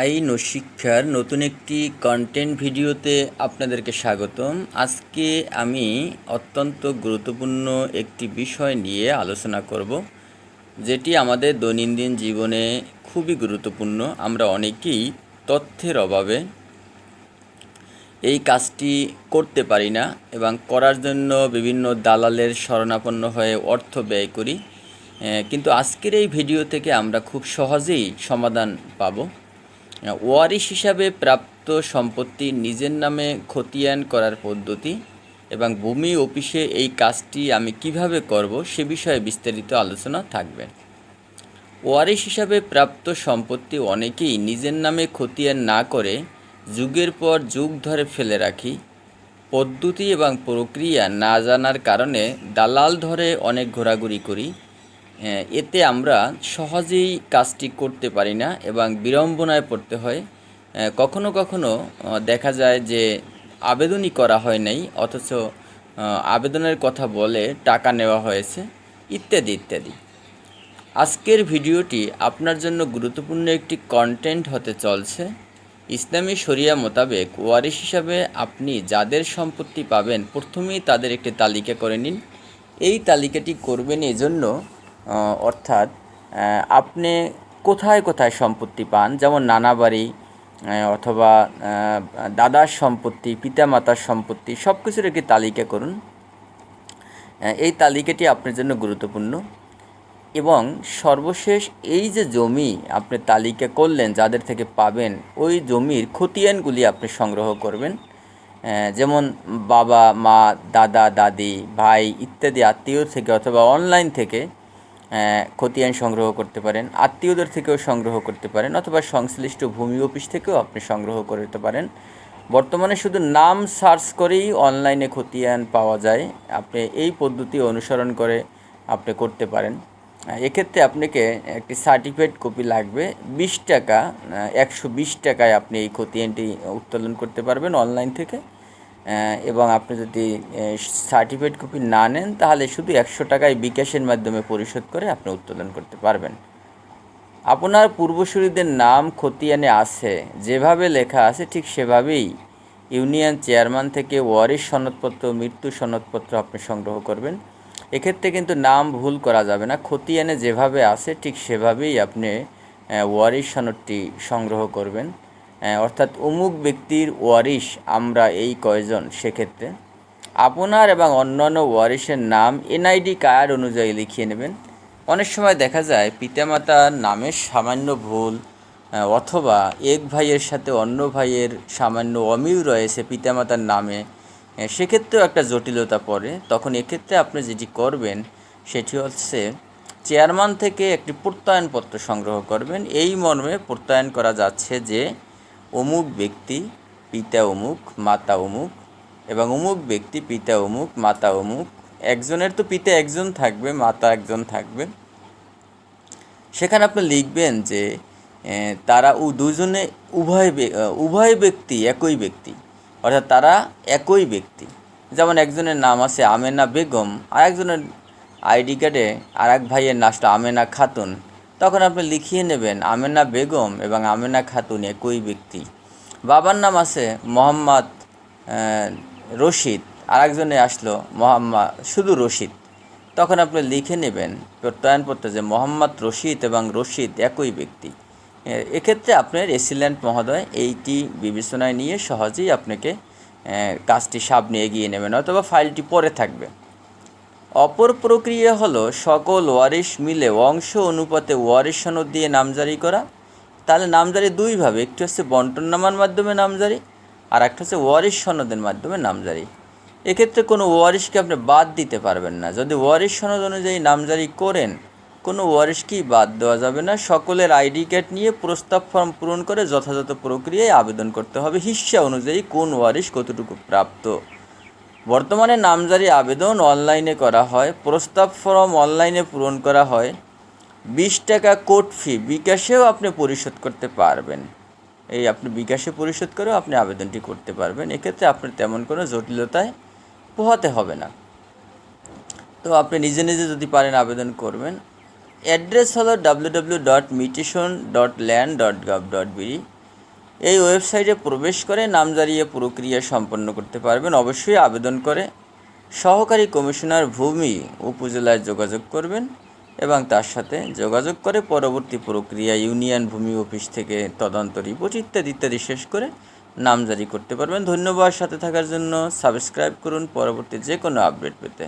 আইন ও শিক্ষার নতুন একটি কন্টেন্ট ভিডিওতে আপনাদেরকে স্বাগতম। আজকে আমি অত্যন্ত গুরুত্বপূর্ণ একটি বিষয় নিয়ে আলোচনা করব, যেটি আমাদের দৈনন্দিন জীবনে খুবই গুরুত্বপূর্ণ। আমরা অনেকেই তথ্যের অভাবে এই কাজটি করতে পারি না এবং করার জন্য বিভিন্ন দালালের শরণাপন্ন হয়ে অর্থ ব্যয় করি। কিন্তু আজকের এই ভিডিও থেকে আমরা খুব সহজেই সমাধান পাবো। ওয়ারিশ হিসাবে প্রাপ্ত সম্পত্তি নিজের নামে খতিয়ান করার পদ্ধতি এবং ভূমি অফিসে এই কাজটি আমি কীভাবে করব সে বিষয়ে বিস্তারিত আলোচনা থাকবে। ওয়ারিশ হিসাবে প্রাপ্ত সম্পত্তি অনেকেই নিজের নামে খতিয়ান না করে যুগের পর যুগ ধরে ফেলে রাখি। পদ্ধতি এবং প্রক্রিয়া না জানার কারণে দালাল ধরে অনেক ঘোরাঘুরি করি। এতে আমরা সহজেই কাজটি করতে পারি না এবং বিড়ম্বনায় পড়তে হয়। কখনো কখনো দেখা যায় যে আবেদনই করা হয় নাই, অথচ আবেদনের কথা বলে টাকা নেওয়া হয়েছে, ইত্যাদি ইত্যাদি। আজকের ভিডিওটি আপনার জন্য গুরুত্বপূর্ণ একটি কন্টেন্ট হতে চলছে। ইসলামী শরিয়া মোতাবেক ওয়ারিশ হিসাবে আপনি যাদের সম্পত্তি পাবেন, প্রথমেই তাদের একটি তালিকা করে নিন। এই তালিকাটি করবেন এজন্য অর্থাৎ আপনি কোথায় কোথায় সম্পত্তি পান? যেমন নানা বাড়ি অথবা দাদার সম্পত্তি, পিতামাতার সম্পত্তি সব কিছুর একটি তালিকা করুন। এই তালিকাটি আপনার জন্য গুরুত্বপূর্ণ। এবং সর্বশেষ এই যে জমি আপনি তালিকা করলেন, যাদের থেকে পাবেন, ওই জমির খতিয়ানগুলি আপনি সংগ্রহ করবেন। যেমন বাবা, মা, দাদা, দাদি, ভাই ইত্যাদি আত্মীয় থেকে অথবা অনলাইন থেকে খতিয়ান সংগ্রহ করতে পারেন, আত্মীয়দের থেকেও সংগ্রহ করতে পারেন, অথবা সংশ্লিষ্ট ভূমি অফিস থেকেও আপনি সংগ্রহ করতে পারেন। বর্তমানে শুধু নাম সার্চ করেই অনলাইনে খতিয়ান পাওয়া যায়। আপনি এই পদ্ধতি অনুসরণ করে আপনি করতে পারেন। এক্ষেত্রে আপনাকে একটি সার্টিফিকেট কপি লাগবে। বিশ টাকা একশো বিশ টাকায় আপনি এই খতিয়ানটি উত্তোলন করতে পারবেন অনলাইন থেকে। এবং আপনি যদি সার্টিফিকেট কপি না নেন, তাহলে শুধু একশো টাকায় বিকাশের মাধ্যমে পরিশোধ করে আপনি উত্তোলন করতে পারবেন। আপনার পূর্বসূরিদের নাম খতিয়ানে আছে। যেভাবে লেখা আছে, ঠিক সেভাবেই ইউনিয়ন চেয়ারম্যান থেকে ওয়ারিশ সনদপত্র, মৃত্যু সনদপত্র আপনি সংগ্রহ করবেন। এক্ষেত্রে কিন্তু নাম ভুল করা যাবে না। খতিয়ানে যেভাবে আছে, ঠিক সেভাবেই আপনি ওয়ারিশ সনদটি সংগ্রহ করবেন। অর্থাৎ অমুক ব্যক্তির ওয়ারিশ আমরা এই কয়জন? সেক্ষেত্রে আপনার এবং অন্যান্য ওয়ারিশের নাম এনআইডি কার্ড অনুযায়ী লিখিয়ে নেবেন। অনেক সময় দেখা যায় পিতামাতার নামের সামান্য ভুল অথবা এক ভাইয়ের সাথে অন্য ভাইয়ের সামান্য অমিল রয়েছে পিতামাতার নামে সেক্ষেত্রেও একটা জটিলতা পড়ে। তখন এক্ষেত্রে আপনি যেটি করবেন, সেটি হচ্ছে চেয়ারম্যান থেকে একটি প্রত্যয়নপত্র সংগ্রহ করবেন। এই মর্মে প্রত্যয়ন করা যাচ্ছে যে অমুক ব্যক্তি পিতা অমুক, মাতা অমুক এবং অমুক ব্যক্তি পিতা অমুক, মাতা অমুক। একজনের তো পিতা একজন থাকবে, মাতা একজন থাকবে। সেখানে আপনি লিখবেন যে তারা উ দুজনে উভয় উভয় ব্যক্তি একই ব্যক্তি। অর্থাৎ তারা একই ব্যক্তি। যেমন একজনের নাম আছে আমেনা বেগম আর একজনের আইডি কার্ডে আর এক ভাইয়ের নামটা আমেনা খাতুন। তখন আপনি লিখিয়ে নেবেন, আমেনা বেগম এবং আমেনা খাতুন একই ব্যক্তি। বাবার নাম আছে মোহাম্মদ রশিদ। আর একজনে আসলো মোহাম্মদ, শুধু রশিদ। তখন আপনি লিখে নেবেন, প্রত্যয়নপত্রে যে মোহাম্মদ, রশিদ এবং রশিদ একই ব্যক্তি। এক্ষেত্রে আপনার এসিল্যান্ড মহোদয় এইটি বিবেচনায় নিয়ে সহজেই আপনাকে কাজটি সামনে এগিয়ে নেবেন অথবা ফাইলটি পরে থাকবে। অপর প্রক্রিয়া হলো সকল ওয়ারিশ মিলে অংশ অনুপাতে ওয়ারিশ সনদ দিয়ে নামজারি করা। তাহলে নামজারি দুইভাবে একটি হচ্ছে বন্টননামার মাধ্যমে নামজারি, আর একটা হচ্ছে ওয়ারিশ সনদের মাধ্যমে নামজারি। এক্ষেত্রে কোনো ওয়ারিশকে আপনি বাদ দিতে পারবেন না। যদি ওয়ারিশ সনদ অনুযায়ী নামজারি করেন, কোনো ওয়ারিশকেই বাদ দেওয়া যাবে না। সকলের আইডি কার্ড নিয়ে প্রস্তাব ফর্ম পূরণ করে যথাযথ প্রক্রিয়ায় আবেদন করতে হবে। হিস্সা অনুযায়ী কোন ওয়ারিশ কতটুকু প্রাপ্ত। বর্তমানে নামজারি আবেদন অনলাইনে করা হয়, প্রস্তাব ফর্ম অনলাইনে পূরণ করা হয়। বিশ টাকা কোর্ট ফি, বিকাশেও আপনি পরিশোধ করতে পারবেন। এই আপনি বিকাশে পরিশোধ করেও আপনি আবেদনটি করতে পারবেন। এক্ষেত্রে আপনার তেমন কোনো জটিলতায় পোহাতে হবে না। তো আপনি নিজে নিজে যদি পারেন আবেদন করবেন। অ্যাড্রেস হলো W dot mutation dot land dot gov dot BD এই ওয়েবসাইটে প্রবেশ করে নামজারিয়ে প্রক্রিয়া সম্পন্ন করতে পারবেন। অবশ্যই আবেদন করে সহকারী কমিশনার ভূমি উপজেলায় যোগাযোগ করবেন এবং তার সাথে যোগাযোগ করে পরবর্তী প্রক্রিয়া, ইউনিয়ন ভূমি অফিস থেকে তদন্ত রিপোর্ট ইত্যাদি ইত্যাদি শেষ করে নামজারি করতে পারবেন। ধন্যবাদ। সাথে থাকার জন্য সাবস্ক্রাইব করুন। পরবর্তী যে কোনো আপডেট পেতে।